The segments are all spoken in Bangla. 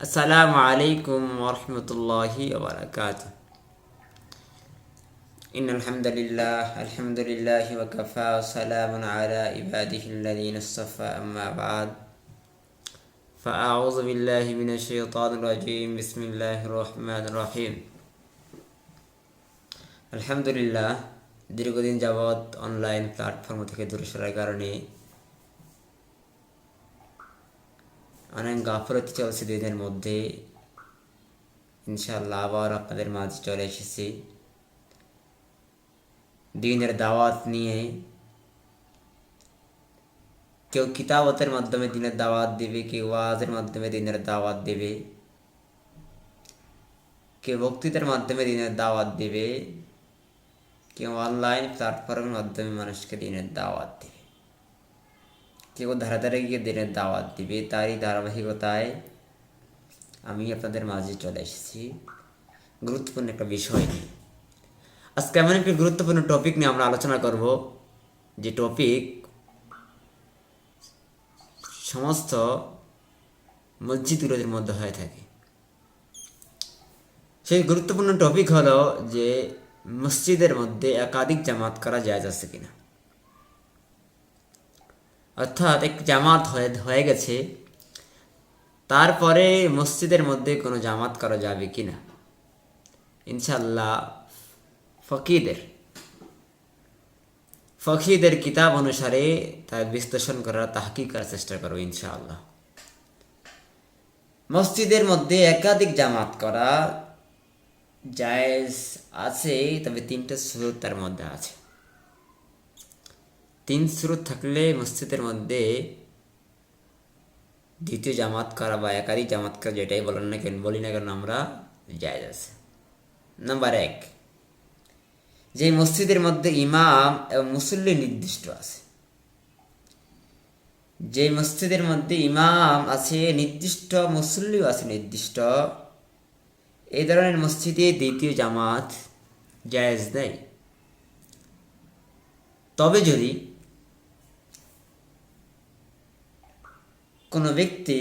السلام عليكم ورحمة الله وبركاته إن الحمد لله الحمد لله وكفى وسلام على عباده الذين اصطفى أما بعد فأعوذ بالله من الشيطان الرجيم بسم الله الرحمن الرحيم আলহামদুলিল্লাহ দীর্ঘদিন যাবৎ অনলাইন প্ল্যাটফর্ম থেকে দূরে সরার কারণে অনেক গাফলতি চলছে দুদিনের মধ্যে। ইনশাল্লাহ আবার আপনাদের মাঝে চলে এসেছি। দিনের দাওয়াত নিয়ে কেউ কিতাবতের মাধ্যমে দিনের দাওয়াত দেবে, কেউ ওয়াজের মাধ্যমে দিনের দাওয়াত দেবে, কেউ বক্তৃতার মাধ্যমে দিনের দাওয়াত দেবে, কেউ অনলাইন প্ল্যাটফর্মের মাধ্যমে মানুষকে দিনের দাওয়াত দেবে। কেউ ধারে ধারে গিয়ে দিনের দাওয়াত দিবে, তারই ধারাবাহিকতায় আমি আপনাদের মাঝে চলে এসেছি। গুরুত্বপূর্ণ একটা বিষয় নিয়ে। আজকে এমন একটি গুরুত্বপূর্ণ টপিক নিয়ে আমরা আলোচনা করব, যে টপিক সমস্ত মসজিদগুলোদের মধ্যে হয়ে থাকে। সেই গুরুত্বপূর্ণ টপিক হলো যে মসজিদের মধ্যে একাধিক জামাত করা যায় আছে কিনা। অর্থাৎ এক জামাত হয়ে হয়ে গেছে। তারপরে মসজিদের মধ্যে কোনো জামাত করা যাবে কি না ইনশাল্লাহ ফকিদের। ফকিদের কিতাব অনুসারে তার বিশ্লেষণ করার তাহকি করার চেষ্টা করো ইনশাআল্লাহ। মসজিদের মধ্যে একাধিক জামাত করা জায়েজ আছে, তবে তিনটা সুরত তার মধ্যে আছে। তিন স্রোত থাকলে মসজিদের মধ্যে দ্বিতীয় জামাত করা বা একাধিক জামাত করা যেটাই বলেন না কেন, বলি না কেন, আমরা জায়জ আছে। নাম্বার এক, যে মসজিদের মধ্যে ইমাম এবং মুসল্লি নির্দিষ্ট আছে। যে মসজিদের মধ্যে ইমাম আছে, নির্দিষ্ট, মুসল্লিও আছে নির্দিষ্ট এই ধরনের মসজিদে দ্বিতীয় জামাত জায়েজ দেয় তবে যদি কোনো ব্যক্তি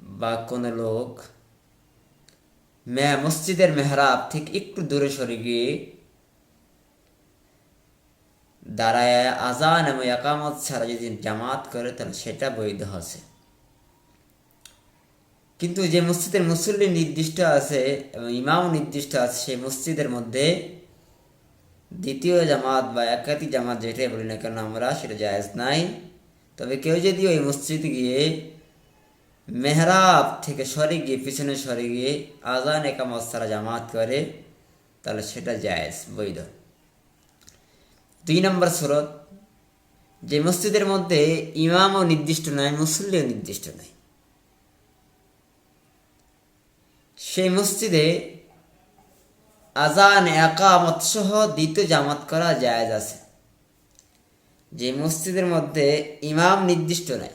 বা কোনো লোক মসজিদের মেহরাব থেকে একটু দূরে সরে গিয়ে দাঁড়ায় আজান এবং একামত ছাড়া যদি জামাত করে, তাহলে সেটা বৈধ আছে। কিন্তু যে মসজিদের মুসল্লি নির্দিষ্ট আছে এবং ইমাম নির্দিষ্ট আছে, সেই মসজিদের মধ্যে দ্বিতীয় জামাত বা একাধিক জামাত যেটাই বলি না কেন, আমরা সেটা জায়েজ নাই। তবে কেউ যদি ওই মসজিদ গিয়ে মেহরাব থেকে সরে গিয়ে, পিছনে সরে গিয়ে আজান একামত ছাড়া জামাত করে, তাহলে সেটা জায়েজ, বৈধ। দুই নম্বর সুরত, যে মসজিদের মধ্যে ইমামও নির্দিষ্ট নয়, মুসল্লিও নির্দিষ্ট নয়। সেই মসজিদে আজান, একামত সহ দ্বিতীয় জামাত করা জায়েজ আছে। যে মসজিদের মধ্যে ইমাম নির্দিষ্ট নাই,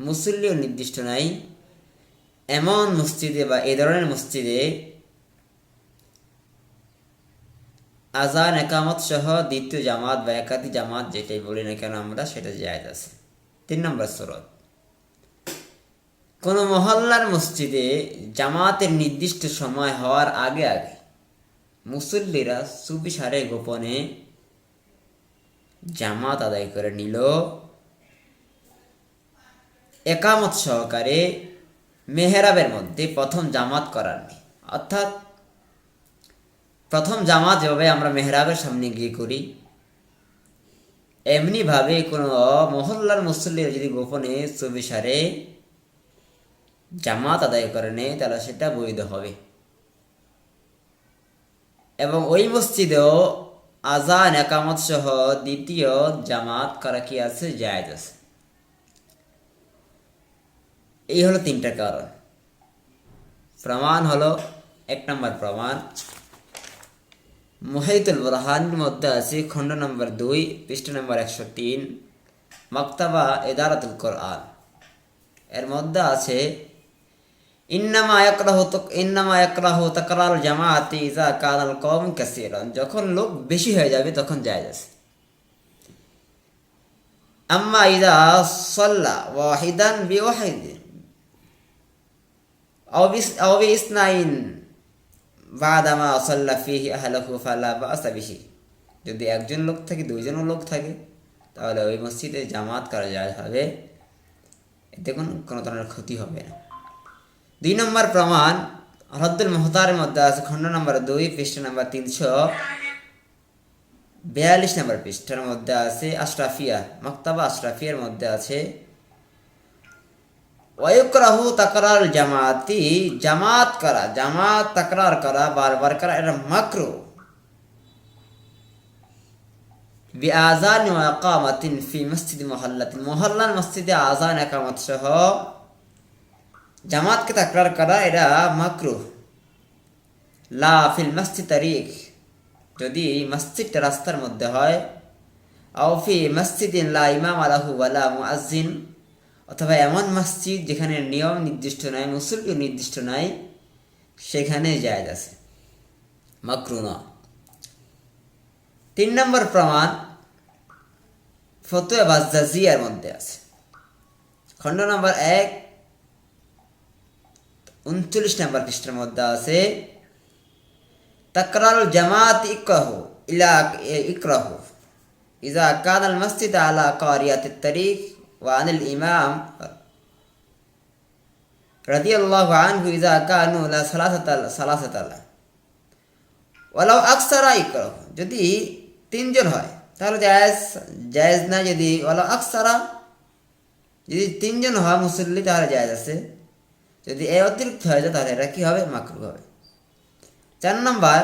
মুসল্লিও নির্দিষ্ট নাই, এমন মসজিদে বা এ ধরনের মসজিদে আজান, একামত সহ দ্বিতীয় জামাত বা একাধিক জামাত যেটাই বলি না কেন আমরা, সেটা জায়জ আছে। তিন নম্বর সুরত। কোনো মহল্লার মসজিদে জামাতের নির্দিষ্ট সময় হওয়ার আগে আগে মুসল্লিরা সুবিসারে গোপনে জামাত আদায় করে নিল। একামত সহকারে মেহরাবের মধ্যে প্রথম জামাত করার নেই। অর্থাৎ প্রথম জামাত যেভাবে আমরা মেহরাবের সামনে গিয়ে করি, এমনিভাবে কোনো মহল্লার মুসল্লিরা যদি গোপনে সুবিসারে জামাত আদায় করে নেয়, তাহলে সেটা বৈধ হবে। এবং ওই মসজিদেও আজান একামত সহ দ্বিতীয় জামাত করা কি আছে জায়জ আছে। এই হলো তিনটা কারণ। প্রমাণ হলো, এক নম্বর প্রমাণ, মুহাইতুল বুরহানের মধ্যে আছে খণ্ড নম্বর দুই, পৃষ্ঠ নম্বর একশো তিন, মক্তাবা এদারাতুল কোরআন। এর মধ্যে আছে ইন্নামা একরাহ ইন্নামা একরাহ তাকরাল জামাতি ইজা কানাল কম কাসিরান। যখন লোক বেশি হয়ে যাবে, তখন যায় আছে আম্মা ইদা সল্লা ওয়াহিদান বিওয়াহিদিন। অবি ইসনাইন বাদামা অসল্লা ফিহি আহলাহু ফালা বা আসাবিহি যদি একজন লোক থাকে, দুইজনও লোক থাকে, তাহলে ওই মসজিদে জামাত করা যায় হবে। এতে কোনো ধরনের ক্ষতি হবে না। দুই নম্বর প্রমাণ রদ্দুল মোহতারের মধ্যে আছে খণ্ড নম্বর দুই, পৃষ্ঠা নম্বর তিনশো বিয়াল্লিশ নম্বর পৃষ্ঠার মধ্যে আছে আশরাফিয়া, মক্তাবা আশরাফিয়ার মধ্যে আছে। ওয়ুকরাহু তাকরার জামাতি, জামাত করা, জামাত তাকরার করা, বারবার করা, এটা মাকরু। বিআজান ওয়া ইকামাতিন ফি মসজিদ মুহাল্লাতিন, মুহাল্লার মসজিদে আজান একামত সহ জামাতকে তাকরার করা এটা মাকরু লা ফিল মসজিদ তারিখ। যদি মসজিদটা রাস্তার মধ্যে হয়, আও ফি মসজিদিন লা ইমাম আলাহু ওয়ালা মুআজ্জিন, অথবা এমন মসজিদ যেখানে নিয়ম নির্দিষ্ট নাই মুসল্লিও নির্দিষ্ট নাই, সেখানে জায়েজ আছে। মাকরু না। তিন নম্বর প্রমাণ ফতুয়া বাজাজিয়ার মধ্যে আছে। খণ্ড নম্বর এক উনচল্লিশ নম্বর পৃষ্ঠার মধ্যে আছে তকরাল জামাত ইকরাহু ইলা ইকরাহু ইজা কান আল মসজিদ আলা কারিয়াত তরিক وعن الإمام رضي الله عنه إذا كانوا لا ثلاثة ثلاثة لا ওয়ালাও আকসারা ইকরাহ যদি তিনজন হয় তাহলে জায়েজ জায়েজ না যদি ওয়ালাও আকসারা যদি তিনজন হয় মুসল্লি তাহলে জায়েজ আছে যদি এ অতিরিক্ত হয়ে যায়, তাহলে এটা কী হবে? মাকরু হবে। চার নম্বর,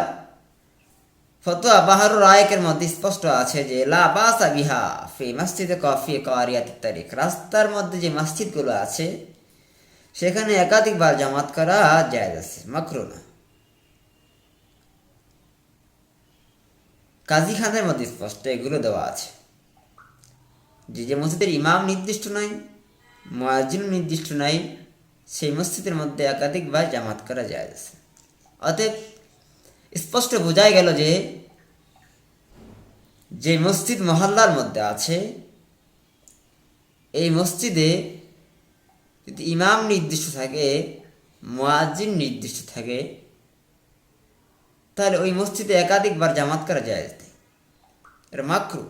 ফতোয়া বাহারুর রায়কের মধ্যে স্পষ্ট আছে যে, লা বাসা বিহা ফি মসজিদে কফি কারিয়াত তারিখ। রাস্তার মধ্যে যে মসজিদগুলো আছে, সেখানে একাধিকবার জামাত করা জায়েজ আছে মাকরু না। কাজী খানের মধ্যে স্পষ্ট এগুলো দেওয়া আছে। যে যে মসজিদের ইমাম নির্দিষ্ট নয় মুয়াজ্জিন নির্দিষ্ট নাই সেই মসজিদের মধ্যে একাধিকবার জামাত করা যায় অতএব স্পষ্ট বোঝাই গেল যে যে মসজিদ মহল্লার মধ্যে আছে, এই মসজিদে যদি ইমাম নির্দিষ্ট থাকে, মুয়াজ্জিন নির্দিষ্ট থাকে, তাহলে ওই মসজিদে একাধিকবার জামাত করা যায় এটা মাকরু।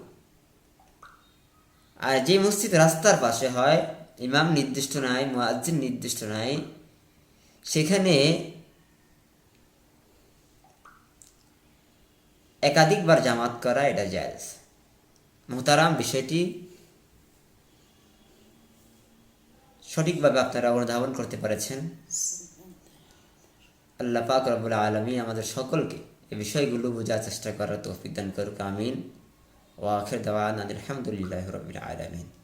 আর যে মসজিদ রাস্তার পাশে হয় ইমাম নির্দিষ্ট নাই, মোয়াজ্জিন নির্দিষ্ট নাই। সেখানে একাধিকবার জামাত করা এটা জায়েজ। মোহতারাম বিষয়টি সঠিকভাবে আপনারা অনুধাবন করতে পেরেছেন। আল্লাহ পাক রব্বুল আলমী আমাদের সকলকে এই বিষয়গুলো বোঝার চেষ্টা করার তৌফিক দান করুক, আমিন। ও আখের দাওয়ান আলহামদুলিল্লাহ রবিল আলমিন।